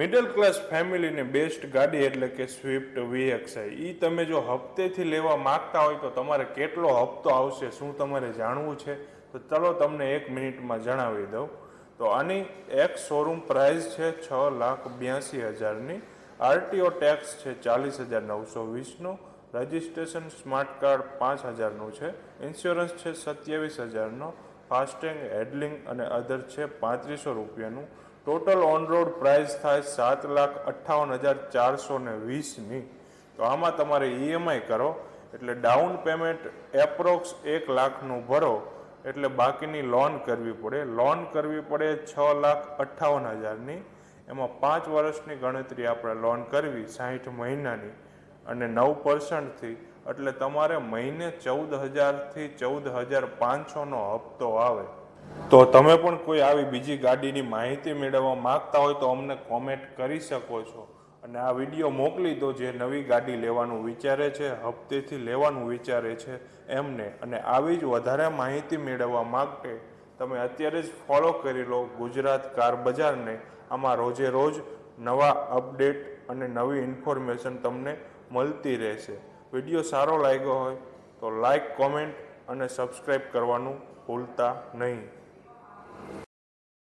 Middle class ફેમિલીને best ગાડી એટલે કે સ્વિફ્ટ વીએક્સઆઈ એ તમે જો હપ્તેથી લેવા માગતા હોય તો તમારે કેટલો હપ્તો આવશે, શું તમારે જાણવું છે? તો ચલો તમને એક મિનિટમાં જણાવી દઉં. તો આની એક શોરૂમ પ્રાઇસ છે છ લાખ બ્યાસી હજારની. આરટીઓ ટેક્સ છે ચાલીસ હજાર નવસો વીસનો. રજિસ્ટ્રેશન સ્માર્ટ કાર્ડ પાંચ હજારનું છે. ઇન્સ્યોરન્સ છે સત્યાવીસ હજારનો. ફાસ્ટેગ હેડલિંગ અને અધર છે પાંત્રીસો રૂપિયાનું. ટોટલ ઓન રોડ પ્રાઇસ થાય સાત લાખ અઠ્ઠાવન હજાર ચારસો ને વીસની. તો આમાં તમારે ઈએમઆઈ કરો, એટલે ડાઉન પેમેન્ટ એપ્રોક્સ એક લાખનું ભરો, એટલે બાકીની લોન કરવી પડે. લોન કરવી પડે છ લાખ અઠ્ઠાવન હજારની. એમાં પાંચ વર્ષની ગણતરી આપણે લોન કરવી, સાહીઠ મહિનાની. અને નવ પર્સન્ટથી એટલે તમારે મહિને ચૌદ હજારથી ચૌદ હજાર પાંચસોનો હપ્તો આવે. તો તમે પણ કોઈ આવી બીજી ગાડીની માહિતી મેળવવા માંગતા હોય તો અમને કોમેન્ટ કરી શકો છો. અને આ વીડિયો મોકલી દો જે નવી ગાડી લેવાનું વિચારે છે, હપ્તેથી લેવાનું વિચારે છે એમને. અને આવી જ વધારે માહિતી મેળવવા માટે તમે અત્યારે જ ફોલો કરી લો ગુજરાત કાર બજારને. આમાં રોજે રોજ નવા અપડેટ અને નવી ઇન્ફોર્મેશન તમને મળતી રહેશે. વીડિયો સારો લાગ્યો હોય તો લાઈક કોમેન્ટ અને સબસ્ક્રાઈબ કરવાનું ભૂલતા નહીં.